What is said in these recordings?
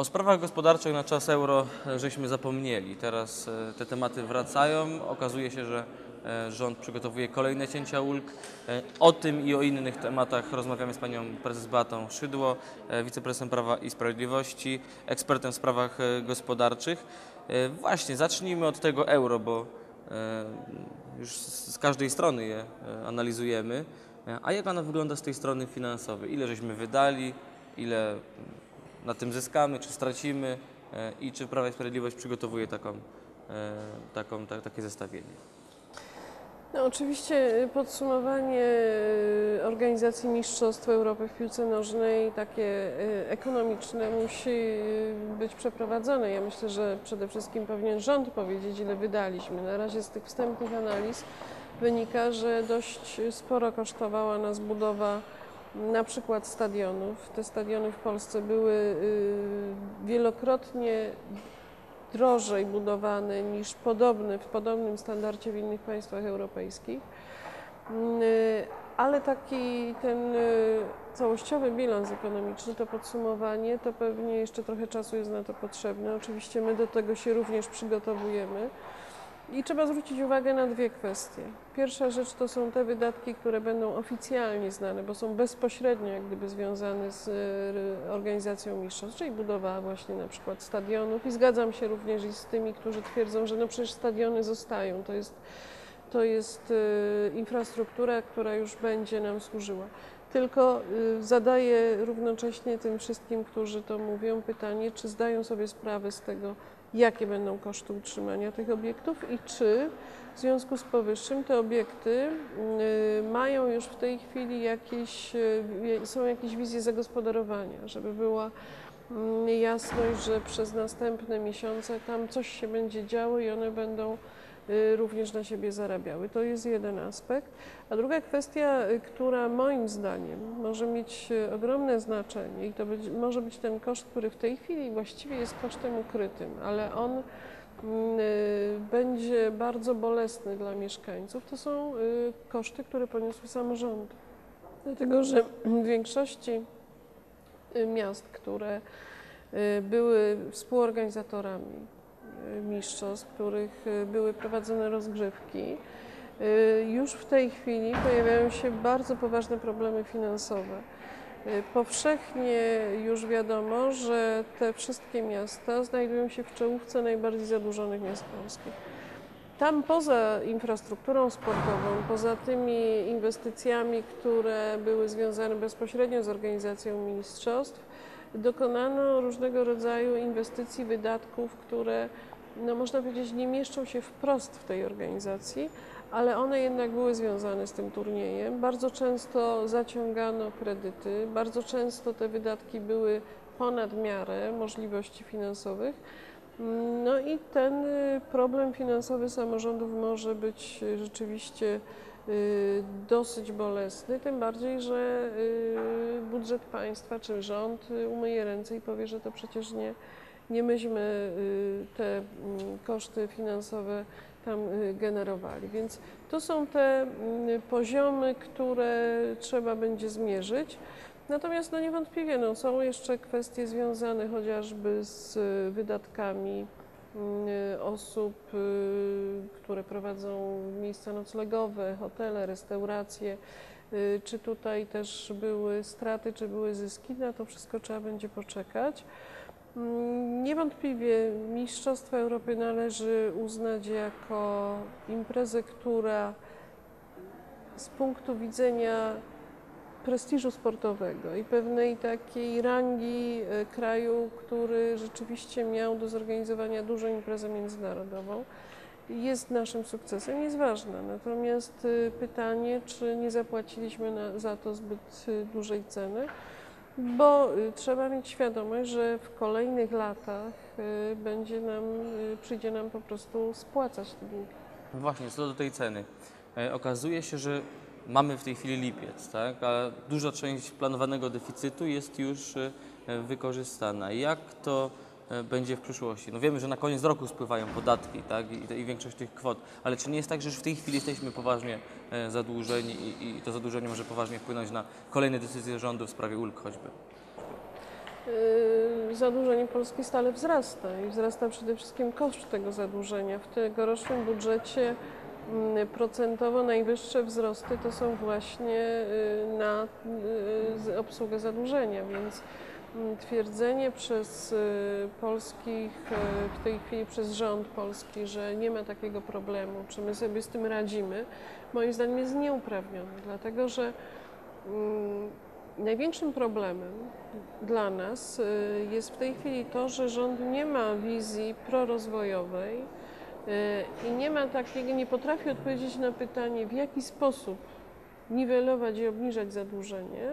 O sprawach gospodarczych na czas euro e, żeśmy zapomnieli. Teraz e, te tematy wracają. Okazuje się, że e, rząd przygotowuje kolejne cięcia ulg. O tym i o innych tematach rozmawiamy z panią prezes Beatą Szydło, wiceprezesem Prawa i Sprawiedliwości, ekspertem w sprawach gospodarczych. Właśnie, zacznijmy od tego euro, bo już z każdej strony je analizujemy. A jak ono wygląda z tej strony finansowej? Ile żeśmy wydali, ile na tym zyskamy, czy stracimy e, i czy Prawo i Sprawiedliwość przygotowuje taką, e, taką, ta, takie zestawienie. No, oczywiście y, podsumowanie y, Organizacji Mistrzostw Europy w piłce nożnej, takie y, ekonomiczne, musi być przeprowadzone. Ja myślę, że przede wszystkim powinien rząd powiedzieć, ile wydaliśmy. Na razie z tych wstępnych analiz wynika, że dość sporo kosztowała nas budowa na przykład stadionów. Te stadiony w Polsce były y, wielokrotnie drożej budowane niż podobne, w podobnym standardzie w innych państwach europejskich. Y, Ale taki ten y, całościowy bilans ekonomiczny, to podsumowanie, to pewnie jeszcze trochę czasu jest na to potrzebne. Oczywiście my do tego się również przygotowujemy. I trzeba zwrócić uwagę na dwie kwestie. Pierwsza rzecz to są te wydatki, które będą oficjalnie znane, bo są bezpośrednio jak gdyby związane z y, organizacją mistrzostw, czyli budowa właśnie na przykład stadionów. I zgadzam się również i z tymi, którzy twierdzą, że no przecież stadiony zostają. To jest, to jest y, infrastruktura, która już będzie nam służyła. Tylko y, zadaję równocześnie tym wszystkim, którzy to mówią, pytanie, czy zdają sobie sprawę z tego, jakie będą koszty utrzymania tych obiektów i czy w związku z powyższym te obiekty y, mają już w tej chwili jakieś, y, są jakieś wizje zagospodarowania, żeby była mm, jasność, że przez następne miesiące tam coś się będzie działo i one będą również na siebie zarabiały. To jest jeden aspekt. A druga kwestia, y, która moim zdaniem może mieć y, ogromne znaczenie i to być, może być ten koszt, który w tej chwili właściwie jest kosztem ukrytym, ale on y, będzie bardzo bolesny dla mieszkańców, to są y, koszty, które poniosły samorządy. Dlatego, że w większości y, miast, które y, były współorganizatorami y, mistrzostw, w których y, były prowadzone rozgrzewki, y, już w tej chwili pojawiają się bardzo poważne problemy finansowe. Y, Powszechnie już wiadomo, że te wszystkie miasta znajdują się w czołówce najbardziej zadłużonych miast polskich. Tam poza infrastrukturą sportową, poza tymi inwestycjami, które były związane bezpośrednio z organizacją mistrzostw, dokonano różnego rodzaju inwestycji, wydatków, które no można powiedzieć nie mieszczą się wprost w tej organizacji, ale one jednak były związane z tym turniejem. Bardzo często zaciągano kredyty, bardzo często te wydatki były ponad miarę możliwości finansowych. No i ten y, problem finansowy samorządów może być rzeczywiście y, dosyć bolesny, tym bardziej, że y, budżet państwa czy rząd umyje ręce i powie, że to przecież nie, nie myśmy y, te mm, koszty finansowe tam y, generowali. Więc to są te mm, poziomy, które trzeba będzie zmierzyć. Natomiast no niewątpliwie no, są jeszcze kwestie związane chociażby z wydatkami y, osób, y, które prowadzą miejsca noclegowe, hotele, restauracje. Czy tutaj też były straty, czy były zyski, na to wszystko trzeba będzie poczekać. Mm, Niewątpliwie Mistrzostwa Europy należy uznać jako imprezę, która z punktu widzenia prestiżu sportowego i pewnej takiej rangi e, kraju, który rzeczywiście miał do zorganizowania dużą imprezę międzynarodową, jest naszym sukcesem, jest ważna. Natomiast y, pytanie, czy nie zapłaciliśmy za to zbyt y, dużej ceny, bo y, trzeba mieć świadomość, że w kolejnych latach y, będzie nam, y, przyjdzie nam po prostu spłacać te długi. No właśnie, co do tej ceny. E, okazuje się, że mamy w tej chwili lipiec, tak? a duża część planowanego deficytu jest już wykorzystana. Jak to będzie w przyszłości? No wiemy, że na koniec roku spływają podatki tak? I, i większość tych kwot, ale czy nie jest tak, że już w tej chwili jesteśmy poważnie e, zadłużeni i, i to zadłużenie może poważnie wpłynąć na kolejne decyzje rządu w sprawie ulg choćby? y, zadłużenie Polski stale wzrasta i wzrasta przede wszystkim koszt tego zadłużenia. W tegorocznym budżecie mm, procentowo najwyższe wzrosty to są właśnie y, na y, z- obsługę zadłużenia, więc twierdzenie przez y, polskich, y, w tej chwili przez rząd polski, że nie ma takiego problemu, czy my sobie z tym radzimy, moim zdaniem jest nieuprawnione, dlatego że mm, największym problemem dla nas y, jest w tej chwili to, że rząd nie ma wizji prorozwojowej i nie ma takiego, nie potrafi odpowiedzieć na pytanie, w jaki sposób niwelować i obniżać zadłużenie,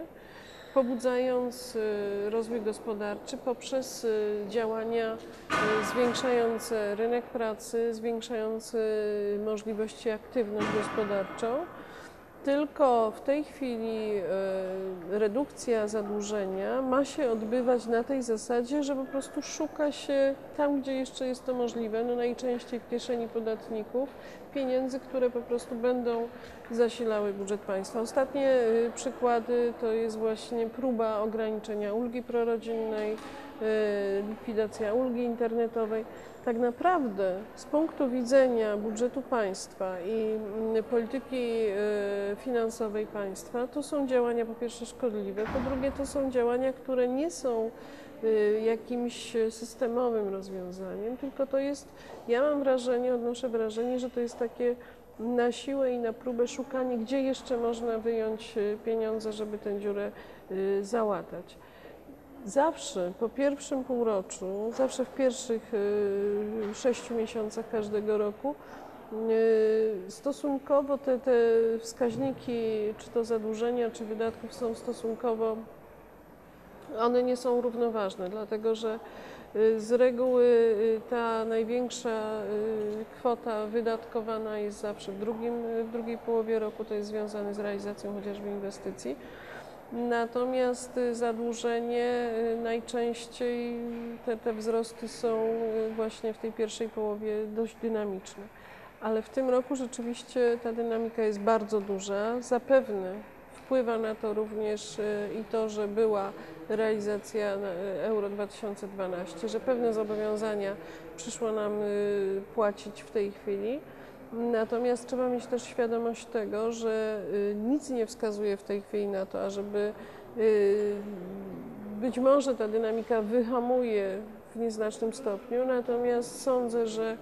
pobudzając y, rozwój gospodarczy poprzez y, działania y, zwiększające rynek pracy, zwiększające możliwości aktywność gospodarczą. Tylko w tej chwili e, redukcja zadłużenia ma się odbywać na tej zasadzie, że po prostu szuka się tam, gdzie jeszcze jest to możliwe, no najczęściej w kieszeni podatników, pieniędzy, które po prostu będą zasilały budżet państwa. Ostatnie e, przykłady to jest właśnie próba ograniczenia ulgi prorodzinnej, likwidacja ulgi internetowej. Tak naprawdę z punktu widzenia budżetu państwa i mm, polityki e, finansowej państwa to są działania po pierwsze szkodliwe, po drugie to są działania, które nie są e, jakimś systemowym rozwiązaniem, tylko to jest, ja mam wrażenie, odnoszę wrażenie, że to jest takie na siłę i na próbę szukanie, gdzie jeszcze można wyjąć pieniądze, żeby tę dziurę załatać. Zawsze po pierwszym półroczu, zawsze w pierwszych y, sześciu miesiącach każdego roku y, stosunkowo te, te wskaźniki, czy to zadłużenia, czy wydatków są stosunkowo, one nie są równoważne, dlatego że y, z reguły ta największa kwota wydatkowana jest zawsze w, drugim, w drugiej połowie roku, to jest związane z realizacją chociażby inwestycji. Natomiast y, zadłużenie y, najczęściej te, te wzrosty są y, właśnie w tej pierwszej połowie dość dynamiczne. Ale w tym roku rzeczywiście ta dynamika jest bardzo duża. Zapewne wpływa na to również i to, że była realizacja Euro 2012, że pewne zobowiązania przyszło nam płacić w tej chwili. Natomiast trzeba mieć też świadomość tego, że y, nic nie wskazuje w tej chwili na to, ażeby y, być może ta dynamika wyhamuje w nieznacznym stopniu, natomiast sądzę, że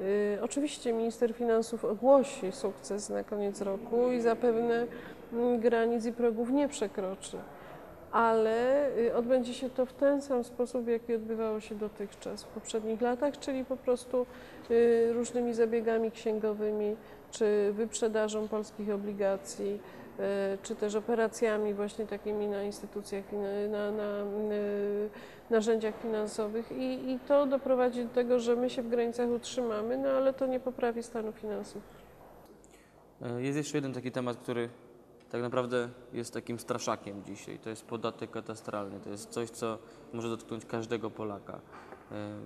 y, oczywiście minister finansów ogłosi sukces na koniec roku i zapewne mm, granic i progów nie przekroczy. Ale y, odbędzie się to w ten sam sposób, jaki odbywało się dotychczas w poprzednich latach, czyli po prostu y, różnymi zabiegami księgowymi, czy wyprzedażą polskich obligacji, y, czy też operacjami właśnie takimi na instytucjach, na, na y, narzędziach finansowych i, i to doprowadzi do tego, że my się w granicach utrzymamy, no ale to nie poprawi stanu finansów. E, Jest jeszcze jeden taki temat, który tak naprawdę jest takim straszakiem dzisiaj. To jest podatek katastralny. To jest coś, co może dotknąć każdego Polaka. E,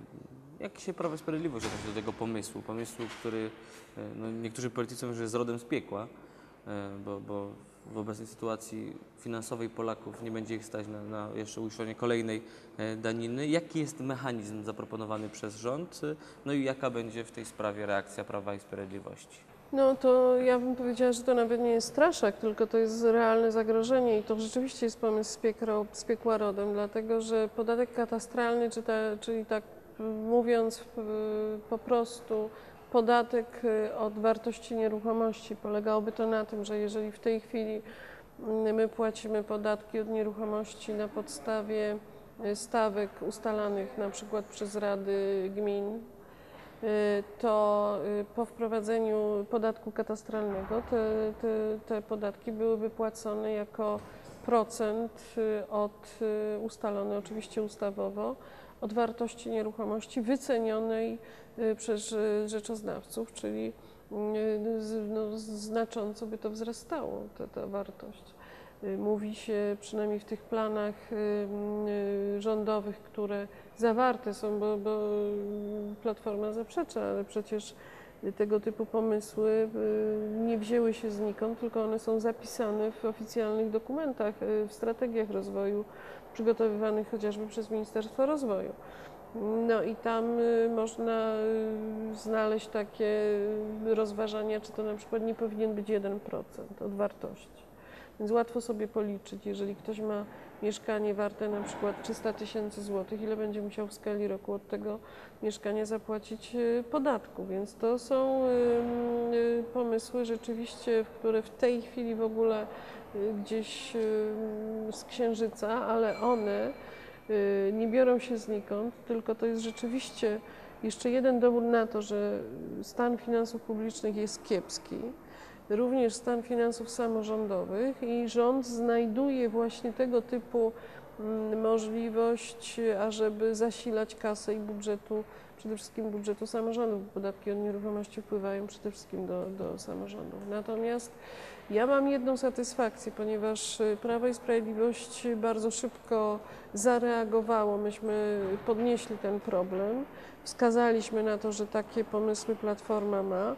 Jak się Prawo i Sprawiedliwość odnosi do tego pomysłu? Pomysłu, który e, no, niektórzy politycy mówią, że jest rodem z piekła, e, bo, bo w obecnej sytuacji finansowej Polaków nie będzie ich stać na, na jeszcze uiszczenie kolejnej daniny. Jaki jest mechanizm zaproponowany przez rząd? No i jaka będzie w tej sprawie reakcja Prawa i Sprawiedliwości? No to ja bym powiedziała, że to nawet nie jest straszak, tylko to jest realne zagrożenie i to rzeczywiście jest pomysł z, piekro, z piekła rodem, dlatego że podatek katastralny, czy ta, czyli tak mówiąc po prostu podatek y, od wartości nieruchomości, polegałoby to na tym, że jeżeli w tej chwili mm, my płacimy podatki od nieruchomości na podstawie y, stawek ustalanych na przykład przez rady gmin, to y, po wprowadzeniu podatku katastralnego te, te, te podatki byłyby płacone jako procent y, od y, ustalony oczywiście ustawowo od wartości nieruchomości wycenionej y, przez y, rzeczoznawców, czyli y, no, znacząco by to wzrastało, ta, ta wartość. Y, Mówi się przynajmniej w tych planach y, y, rządowych, które zawarte są, bo, bo Platforma zaprzecza, ale przecież tego typu pomysły y, nie wzięły się znikąd, tylko one są zapisane w oficjalnych dokumentach, y, w strategiach rozwoju przygotowywanych chociażby przez Ministerstwo Rozwoju. No i tam y, można znaleźć takie rozważania, czy to na przykład nie powinien być 1% od wartości. Więc łatwo sobie policzyć, jeżeli ktoś ma mieszkanie warte na przykład 300 tysięcy złotych, ile będzie musiał w skali roku od tego mieszkania zapłacić y, podatku. Więc to są y, pomysły rzeczywiście, które w tej chwili w ogóle y, gdzieś z księżyca, ale one nie biorą się znikąd, tylko to jest rzeczywiście jeszcze jeden dowód na to, że stan finansów publicznych jest kiepski również stan finansów samorządowych i rząd znajduje właśnie tego typu mm, możliwość, ażeby zasilać kasę i budżetu, przede wszystkim budżetu samorządów. Podatki od nieruchomości wpływają przede wszystkim do, do samorządów. Natomiast ja mam jedną satysfakcję, ponieważ y, Prawo i Sprawiedliwość bardzo szybko zareagowało. Myśmy podnieśli ten problem, wskazaliśmy na to, że takie pomysły Platforma ma.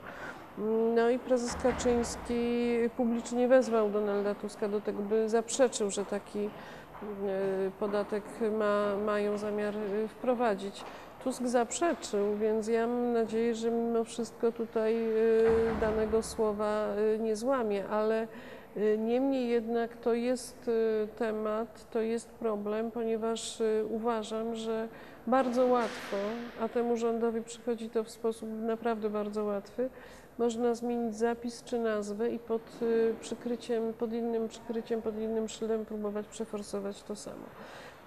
No i prezes Kaczyński publicznie wezwał Donalda Tuska do tego, by zaprzeczył, że taki e, podatek ma, mają zamiar e, wprowadzić. Tusk zaprzeczył, więc ja mam nadzieję, że mimo wszystko tutaj e, danego słowa nie złamie, ale niemniej jednak to jest temat, to jest problem, ponieważ uważam, że bardzo łatwo, a temu rządowi przychodzi to w sposób naprawdę bardzo łatwy, można zmienić zapis czy nazwę i pod y, przykryciem, pod innym przykryciem, pod innym szyldem próbować przeforsować to samo.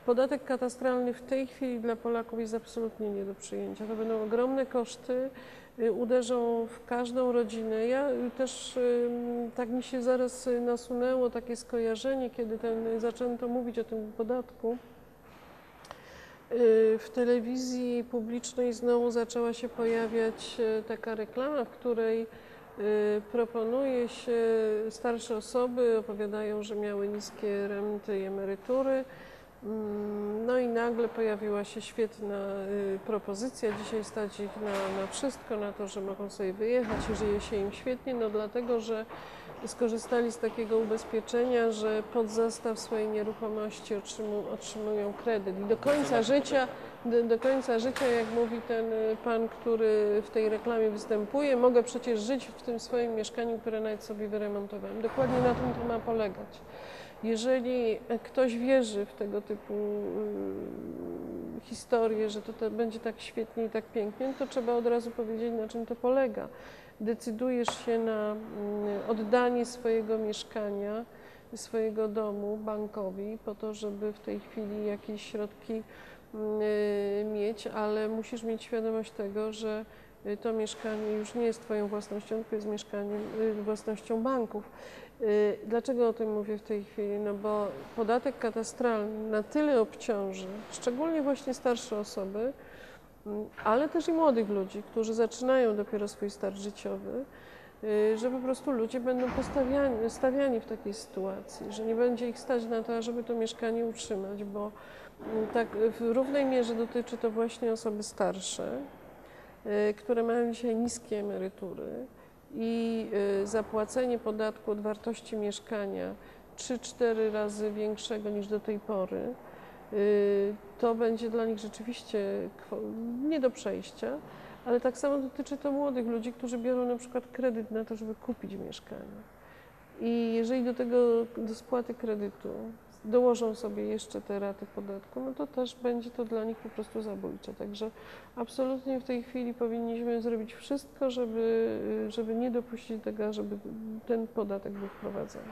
Podatek katastralny w tej chwili dla Polaków jest absolutnie nie do przyjęcia. To będą ogromne koszty, y, uderzą w każdą rodzinę. Ja y, też tak mi się zaraz nasunęło takie skojarzenie, kiedy ten, zaczęto mówić o tym podatku. Y, W telewizji publicznej znowu zaczęła się pojawiać e, taka reklama, w której y, proponuje się starsze osoby, opowiadają, że miały niskie renty i emerytury. Mm, No i nagle pojawiła się świetna y, propozycja. Dzisiaj stać ich na, na wszystko, na to, że mogą sobie wyjechać i żyje się im świetnie, no dlatego, że skorzystali z takiego ubezpieczenia, że pod zastaw swojej nieruchomości otrzymu, otrzymują kredyt i do końca życia, do, do końca życia, jak mówi ten y, pan, który w tej reklamie występuje, mogę przecież żyć w tym swoim mieszkaniu, które nawet sobie wyremontowałem. Dokładnie na tym to ma polegać. Jeżeli ktoś wierzy w tego typu y, historie, że to, to będzie tak świetnie i tak pięknie, to trzeba od razu powiedzieć, na czym to polega. Decydujesz się na mm, oddanie swojego mieszkania, swojego domu bankowi po to, żeby w tej chwili jakieś środki mm, mieć, ale musisz mieć świadomość tego, że y, to mieszkanie już nie jest Twoją własnością, tylko jest mieszkaniem, y, własnością banków. Y, Dlaczego o tym mówię w tej chwili? No bo podatek katastralny na tyle obciąży, szczególnie właśnie starsze osoby, ale też i młodych ludzi, którzy zaczynają dopiero swój start życiowy, y, że po prostu ludzie będą postawiani, stawiani w takiej sytuacji, że nie będzie ich stać na to, żeby to mieszkanie utrzymać, bo mm, tak w równej mierze dotyczy to właśnie osoby starsze, y, które mają dzisiaj niskie emerytury i y, zapłacenie podatku od wartości mieszkania 3-4 razy większego niż do tej pory, to będzie dla nich rzeczywiście nie do przejścia, ale tak samo dotyczy to młodych ludzi, którzy biorą na przykład kredyt na to, żeby kupić mieszkanie. I jeżeli do tego, do spłaty kredytu dołożą sobie jeszcze te raty podatku, no to też będzie to dla nich po prostu zabójcze. Także absolutnie w tej chwili powinniśmy zrobić wszystko, żeby, żeby nie dopuścić do tego, żeby ten podatek był wprowadzony.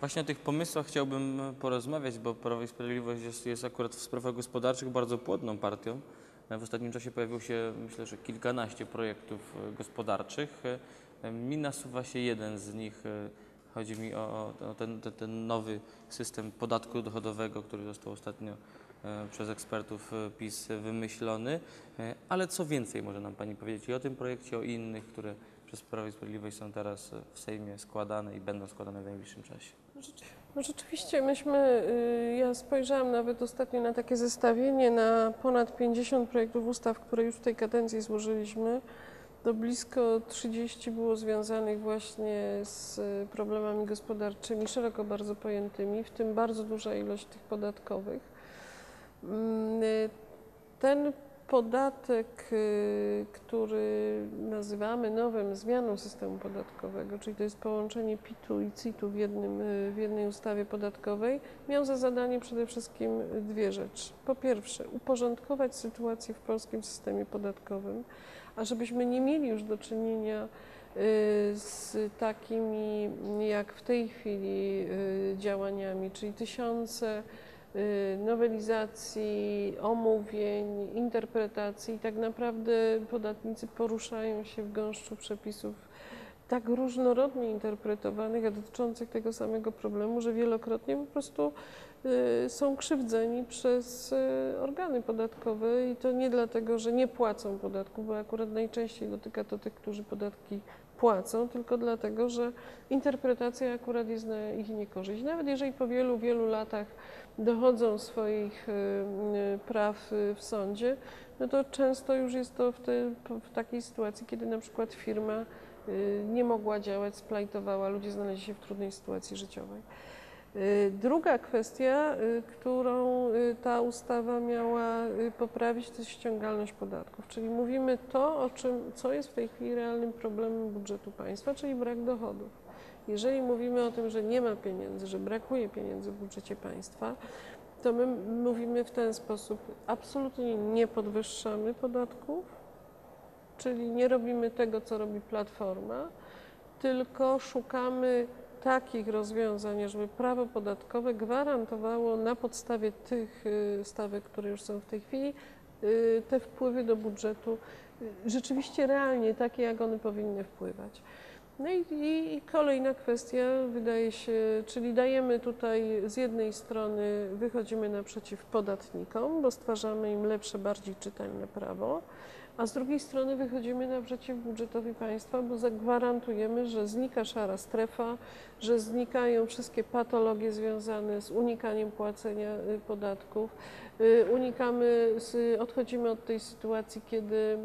Właśnie o tych pomysłach chciałbym e, porozmawiać, bo Prawo i Sprawiedliwość jest, jest akurat w sprawach gospodarczych bardzo płodną partią. E, W ostatnim czasie pojawiło się, myślę, że kilkanaście projektów e, gospodarczych. Mi nasuwa się jeden z nich. Chodzi mi o, o ten, ten, nowy system podatku dochodowego, który został ostatnio przez ekspertów PiS wymyślony. Ale co więcej może nam Pani powiedzieć i o tym projekcie, o innych, które przez Prawo i Sprawiedliwość są teraz w Sejmie składane i będą składane w najbliższym czasie? No rzeczywiście myśmy, y, ja spojrzałam nawet ostatnio na takie zestawienie na ponad 50 projektów ustaw, które już w tej kadencji złożyliśmy. to blisko 30 było związanych właśnie z problemami gospodarczymi, szeroko bardzo pojętymi, w tym bardzo duża ilość tych podatkowych. Mm, y, Ten podatek, y, który nazywamy nowym zmianą systemu podatkowego, czyli to jest połączenie PIT-u i CIT-u w, jednym, y, w jednej ustawie podatkowej, miał za zadanie przede wszystkim dwie rzeczy. Po pierwsze, uporządkować sytuację w polskim systemie podatkowym, a żebyśmy nie mieli już do czynienia y, z takimi jak w tej chwili działaniami, czyli tysiące nowelizacji, omówień, interpretacji. Tak naprawdę podatnicy poruszają się w gąszczu przepisów tak różnorodnie interpretowanych, a dotyczących tego samego problemu, że wielokrotnie po prostu y, są krzywdzeni przez y, organy podatkowe i to nie dlatego, że nie płacą podatku, bo akurat najczęściej dotyka to tych, którzy podatki płacą, tylko dlatego, że interpretacja akurat jest na ich niekorzyść. Nawet jeżeli po wielu, wielu latach dochodzą swoich y, y, praw y, w sądzie, no to często już jest to w, te, w takiej sytuacji, kiedy na przykład firma nie mogła działać, splajtowała, ludzie znaleźli się w trudnej sytuacji życiowej. Druga kwestia, którą ta ustawa miała poprawić, to jest ściągalność podatków. Czyli mówimy to, o czym, co jest w tej chwili realnym problemem budżetu państwa, czyli brak dochodów. Jeżeli mówimy o tym, że nie ma pieniędzy, że brakuje pieniędzy w budżecie państwa, to my mówimy w ten sposób: absolutnie nie podwyższamy podatków, czyli nie robimy tego, co robi Platforma, tylko szukamy takich rozwiązań, żeby prawo podatkowe gwarantowało na podstawie tych y, stawek, które już są w tej chwili, y, te wpływy do budżetu y, rzeczywiście realnie takie, jak one powinny wpływać. No i, i, i kolejna kwestia, wydaje się, czyli dajemy tutaj z jednej strony, wychodzimy naprzeciw podatnikom, bo stwarzamy im lepsze, bardziej czytelne prawo, a z drugiej strony wychodzimy naprzeciw budżetowi państwa, bo zagwarantujemy, że znika szara strefa, że znikają wszystkie patologie związane z unikaniem płacenia y, podatków. Y, Unikamy, odchodzimy od tej sytuacji, kiedy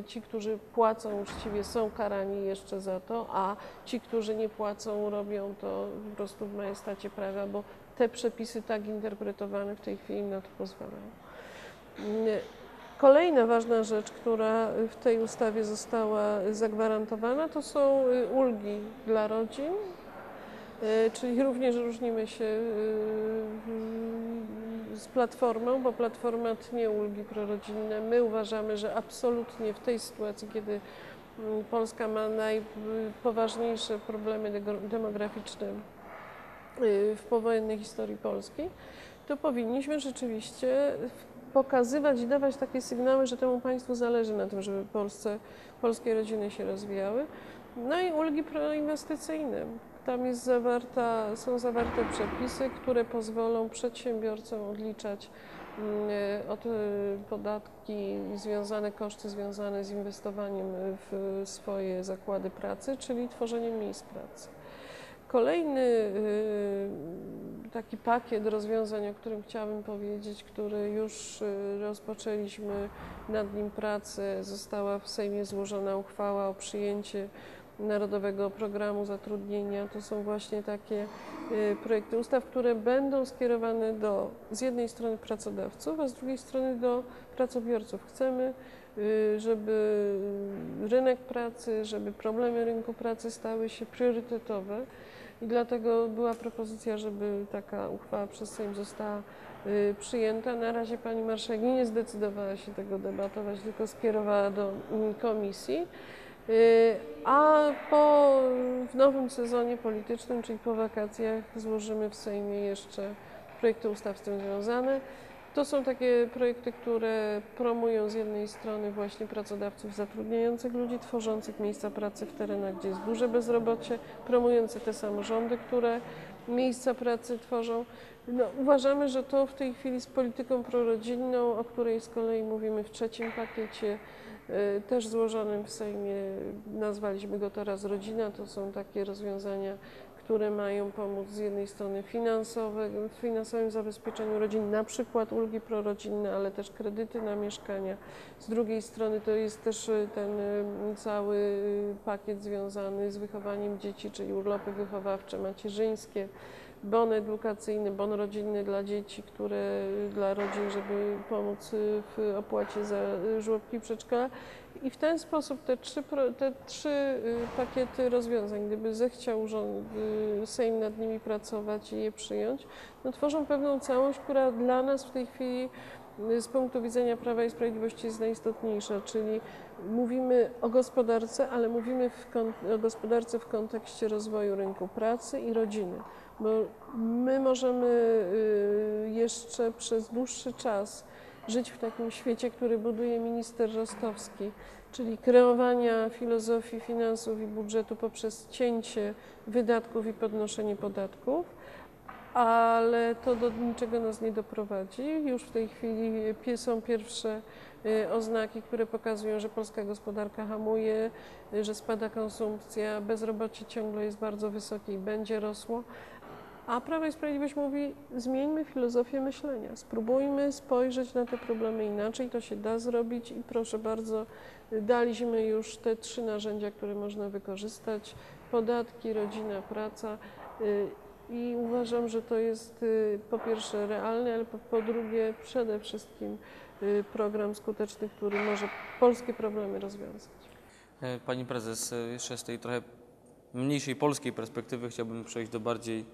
y, ci, którzy płacą uczciwie są karani jeszcze za to, a ci, którzy nie płacą robią to po prostu w majestacie prawa, bo te przepisy tak interpretowane w tej chwili na to pozwalają. Kolejna ważna rzecz, która w tej ustawie została zagwarantowana, to są y, ulgi dla rodzin, y, czyli również różnimy się y, z Platformą, bo Platforma tnie ulgi prorodzinne. My uważamy, że absolutnie w tej sytuacji, kiedy mm, Polska ma najpoważniejsze problemy demograficzne w powojennej historii Polski, to powinniśmy rzeczywiście pokazywać i dawać takie sygnały, że temu państwu zależy na tym, żeby Polsce, polskie rodziny się rozwijały. No i ulgi proinwestycyjne. Tam jest zawarta, są zawarte przepisy, które pozwolą przedsiębiorcom odliczać mm, od y, podatki związane, koszty związane z inwestowaniem w swoje zakłady pracy, czyli tworzeniem miejsc pracy. Kolejny y, taki pakiet rozwiązań, o którym chciałabym powiedzieć, który już y, rozpoczęliśmy nad nim pracę, została w Sejmie złożona uchwała o przyjęcie Narodowego Programu Zatrudnienia. To są właśnie takie y, projekty ustaw, które będą skierowane do z jednej strony pracodawców, a z drugiej strony do pracobiorców. Chcemy, żeby rynek pracy, żeby problemy rynku pracy stały się priorytetowe. I dlatego była propozycja, żeby taka uchwała przez Sejm została y, przyjęta. Na razie pani marszałek nie zdecydowała się tego debatować, tylko skierowała do mm, komisji. Y, A po w nowym sezonie politycznym, czyli po wakacjach, złożymy w Sejmie jeszcze projekty ustaw z tym związane. To są takie projekty, które promują z jednej strony właśnie pracodawców zatrudniających ludzi, tworzących miejsca pracy w terenach, gdzie jest duże bezrobocie, promujące te samorządy, które miejsca pracy tworzą. No, uważamy, że to w tej chwili z polityką prorodzinną, o której z kolei mówimy w trzecim pakiecie, y, też złożonym w Sejmie, nazwaliśmy go teraz Rodzina, to są takie rozwiązania, które mają pomóc z jednej strony finansowe, w finansowym zabezpieczeniu rodzin, na przykład ulgi prorodzinne, ale też kredyty na mieszkania. Z drugiej strony to jest też y, ten y, cały y, pakiet związany z wychowaniem dzieci, czyli urlopy wychowawcze, macierzyńskie, bon edukacyjny, bon rodzinny dla dzieci, które dla rodzin, żeby pomóc w opłacie za żłobki przedszkola. I w ten sposób te trzy, te trzy y, pakiety rozwiązań, gdyby zechciał rząd, y, Sejm nad nimi pracować i je przyjąć, no tworzą pewną całość, która dla nas w tej chwili y, z punktu widzenia Prawa i Sprawiedliwości jest najistotniejsza, czyli mówimy o gospodarce, ale mówimy o gospodarce w kontekście rozwoju rynku pracy i rodziny, bo my możemy y, jeszcze przez dłuższy czas żyć w takim świecie, który buduje minister Rostowski, czyli kreowania filozofii finansów i budżetu poprzez cięcie wydatków i podnoszenie podatków, ale to do niczego nas nie doprowadzi. Już w tej chwili są pierwsze y, oznaki, które pokazują, że polska gospodarka hamuje, y, że spada konsumpcja, bezrobocie ciągle jest bardzo wysokie i będzie rosło. A Prawo i Sprawiedliwość mówi, zmieńmy filozofię myślenia, spróbujmy spojrzeć na te problemy inaczej, to się da zrobić i proszę bardzo, daliśmy już te trzy narzędzia, które można wykorzystać, podatki, rodzina, praca y, i uważam, że to jest y, po pierwsze realne, ale po, drugie przede wszystkim y, program skuteczny, który może polskie problemy rozwiązać. E, Pani prezes, e, jeszcze z tej trochę mniejszej polskiej perspektywy chciałbym przejść do bardziej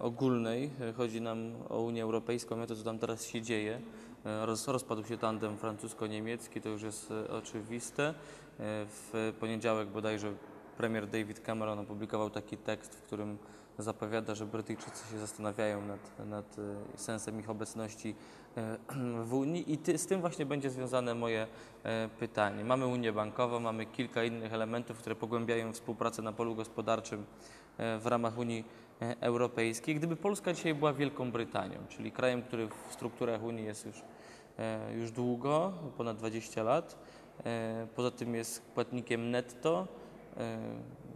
ogólnej. E, Chodzi nam o Unię Europejską i to, co tam teraz się dzieje. E, Roz, rozpadł się tandem francusko-niemiecki, to już jest e, oczywiste. W poniedziałek bodajże premier David Cameron opublikował taki tekst, w którym zapowiada, że Brytyjczycy się zastanawiają nad, nad sensem ich obecności w Unii i ty, z tym właśnie będzie związane moje pytanie. Mamy Unię Bankową, mamy kilka innych elementów, które pogłębiają współpracę na polu gospodarczym w ramach Unii Europejskiej. Gdyby Polska dzisiaj była Wielką Brytanią, czyli krajem, który w strukturach Unii jest już, e, już długo, ponad 20 lat, e, poza tym jest płatnikiem netto, e,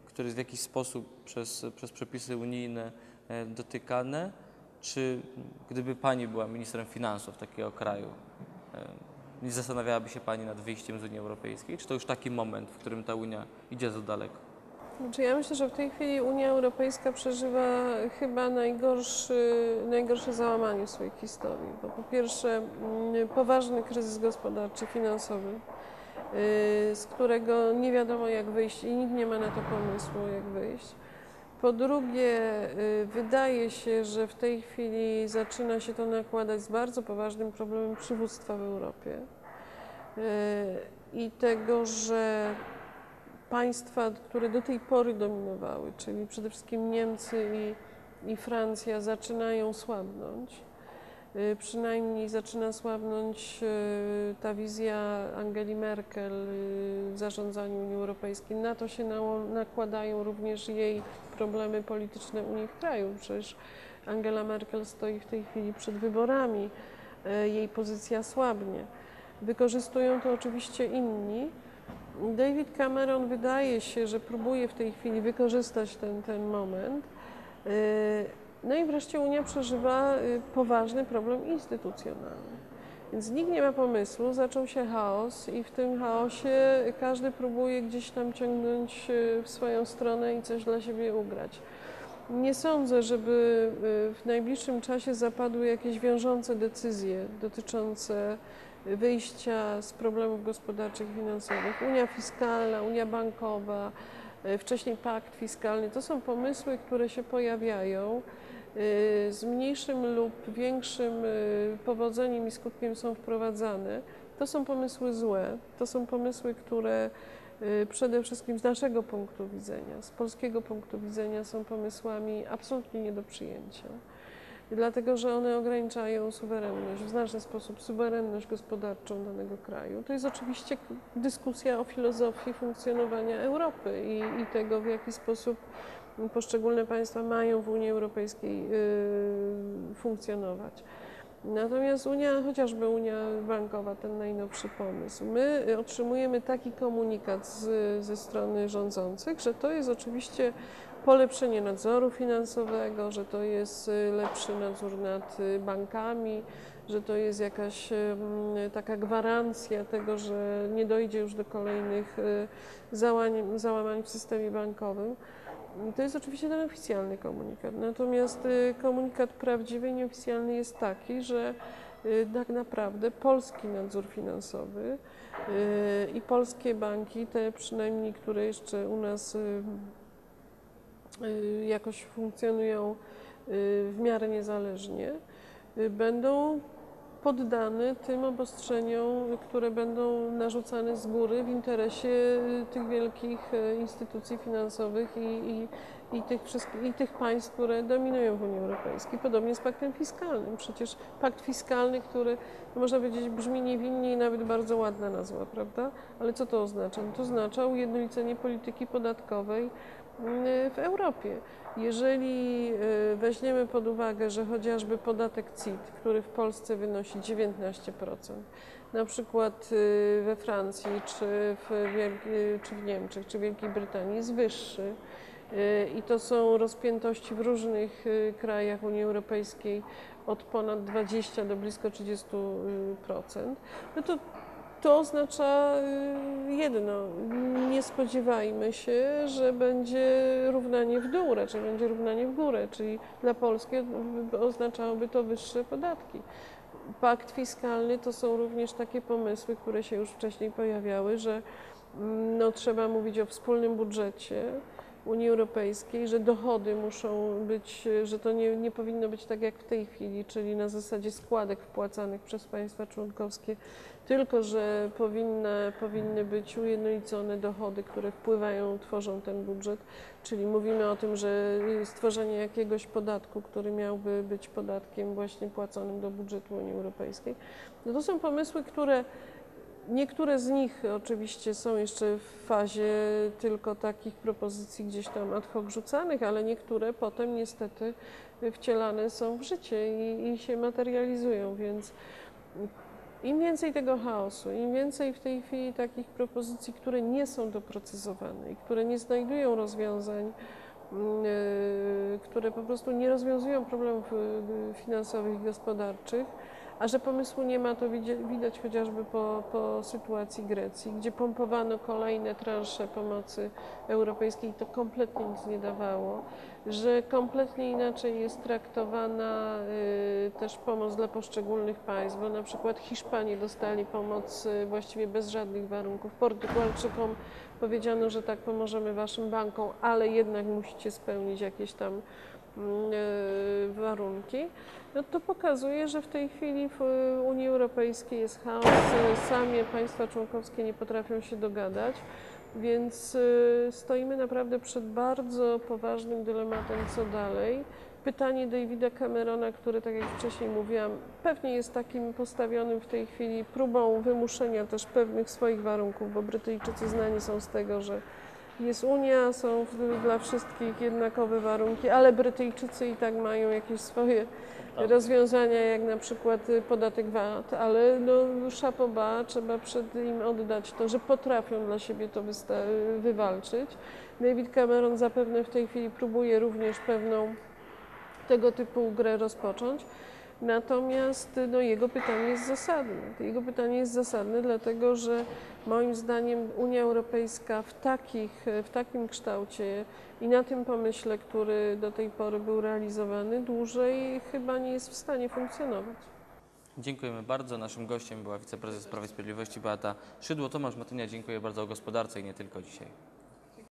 który jest w jakiś sposób przez, przez przepisy unijne e, dotykane, czy gdyby Pani była ministrem finansów takiego kraju, e, nie zastanawiałaby się Pani nad wyjściem z Unii Europejskiej? Czy to już taki moment, w którym ta Unia idzie za daleko? Znaczy ja myślę, że w tej chwili Unia Europejska przeżywa chyba najgorszy, najgorsze załamanie swojej historii. Bo po pierwsze mm, poważny kryzys gospodarczy, finansowy, yy, z którego nie wiadomo jak wyjść i nikt nie ma na to pomysłu jak wyjść. Po drugie, yy, wydaje się, że w tej chwili zaczyna się to nakładać z bardzo poważnym problemem przywództwa w Europie yy, i tego, że państwa, które do tej pory dominowały, czyli przede wszystkim Niemcy i, i Francja, zaczynają słabnąć. Y, Przynajmniej zaczyna słabnąć y, ta wizja Angeli Merkel y, w zarządzaniu Unii Europejskiej. Na to się nakładają również jej problemy polityczne u w kraju. Przecież Angela Merkel stoi w tej chwili przed wyborami, jej pozycja słabnie. Wykorzystują to oczywiście inni. David Cameron wydaje się, że próbuje w tej chwili wykorzystać ten, ten moment. Yy, No i wreszcie Unia przeżywa y, poważny problem instytucjonalny. Więc nikt nie ma pomysłu, zaczął się chaos i w tym chaosie każdy próbuje gdzieś tam ciągnąć y, w swoją stronę i coś dla siebie ugrać. Nie sądzę, żeby y, w najbliższym czasie zapadły jakieś wiążące decyzje dotyczące wyjścia z problemów gospodarczych i finansowych. Unia fiskalna, Unia bankowa, y, wcześniej pakt fiskalny to są pomysły, które się pojawiają. y, Z mniejszym lub większym y, powodzeniem i skutkiem są wprowadzane. To są pomysły złe, to są pomysły, które przede wszystkim z naszego punktu widzenia, z polskiego punktu widzenia są pomysłami absolutnie nie do przyjęcia dlatego że one ograniczają suwerenność, w znaczny sposób suwerenność gospodarczą danego kraju. To jest oczywiście dyskusja o filozofii funkcjonowania Europy i, i tego, w jaki sposób poszczególne państwa mają w Unii Europejskiej y, funkcjonować. Natomiast Unia, chociażby Unia Bankowa, ten najnowszy pomysł, my otrzymujemy taki komunikat z, ze strony rządzących, że to jest oczywiście polepszenie nadzoru finansowego, że to jest y, lepszy nadzór nad y, bankami, że to jest jakaś em, taka gwarancja tego, że nie dojdzie już do kolejnych y, załań, załamań w systemie bankowym. To jest oczywiście ten oficjalny komunikat. Natomiast y, komunikat prawdziwy i nieoficjalny jest taki, że y, tak naprawdę polski nadzór finansowy y, i polskie banki, te przynajmniej, które jeszcze u nas y, y, jakoś funkcjonują y, w miarę niezależnie, y, będą poddane tym obostrzeniom, które będą narzucane z góry w interesie y, tych wielkich y, instytucji finansowych i, i, i, tych, i tych państw, które dominują w Unii Europejskiej. Podobnie z paktem fiskalnym. Przecież pakt fiskalny, który no można powiedzieć brzmi niewinnie i nawet bardzo ładna nazwa, prawda? Ale co to oznacza? No to oznacza ujednolicenie polityki podatkowej y, w Europie. Jeżeli y, weźmiemy pod uwagę, że chociażby podatek CIT, który w Polsce wynosi 19%, na przykład y, we Francji, czy w, czy w Niemczech, czy Wielkiej Brytanii jest wyższy y, i to są rozpiętości w różnych y, krajach Unii Europejskiej od ponad 20 do blisko 30%, no to to oznacza y, jedno. Nie spodziewajmy się, że będzie równanie w dół, raczej będzie równanie w górę, czyli dla Polski oznaczałoby to wyższe podatki. Pakt fiskalny to są również takie pomysły, które się już wcześniej pojawiały, że mm, no, trzeba mówić o wspólnym budżecie Unii Europejskiej, że dochody muszą być, że to nie, nie powinno być tak jak w tej chwili, czyli na zasadzie składek wpłacanych przez państwa członkowskie, tylko że powinna, powinny być ujednolicone dochody, które wpływają, tworzą ten budżet. Czyli mówimy o tym, że stworzenie jakiegoś podatku, który miałby być podatkiem właśnie płaconym do budżetu Unii Europejskiej. No to są pomysły, które Niektóre z nich oczywiście są jeszcze w fazie tylko takich propozycji gdzieś tam ad hoc rzucanych, ale niektóre potem niestety wcielane są w życie i, i się materializują, więc im więcej tego chaosu, im więcej w tej chwili takich propozycji, które nie są doprecyzowane i które nie znajdują rozwiązań, mm, yy, które po prostu nie rozwiązują problemów yy, finansowych i gospodarczych, a że pomysłu nie ma, to widać chociażby po, po sytuacji Grecji, gdzie pompowano kolejne transze pomocy europejskiej i to kompletnie nic nie dawało, że kompletnie inaczej jest traktowana y, też pomoc dla poszczególnych państw, bo na przykład Hiszpanie dostali pomoc y, właściwie bez żadnych warunków, Portugalczykom powiedziano, że tak pomożemy waszym bankom, ale jednak musicie spełnić jakieś tam warunki no to pokazuje, że w tej chwili w Unii Europejskiej jest chaos, same państwa członkowskie nie potrafią się dogadać, więc y, stoimy naprawdę przed bardzo poważnym dylematem, co dalej. Pytanie Davida Camerona, który, tak jak wcześniej mówiłam, pewnie jest takim postawionym w tej chwili próbą wymuszenia też pewnych swoich warunków, bo Brytyjczycy znani są z tego, że jest Unia, są dla wszystkich jednakowe warunki, ale Brytyjczycy i tak mają jakieś swoje rozwiązania, jak na przykład podatek VAT, ale no szapoba, trzeba przed im oddać to, że potrafią dla siebie to wywalczyć. David Cameron zapewne w tej chwili próbuje również pewną tego typu grę rozpocząć. Natomiast no, jego pytanie jest zasadne. Jego pytanie jest zasadne, dlatego że moim zdaniem Unia Europejska w, takich, w takim kształcie i na tym pomyśle, który do tej pory był realizowany, dłużej chyba nie jest w stanie funkcjonować. Dziękujemy bardzo. Naszym gościem była wiceprezes Sprawiedliwości Beata Szydło. Tomasz Matynia, dziękuję bardzo o gospodarce i nie tylko dzisiaj.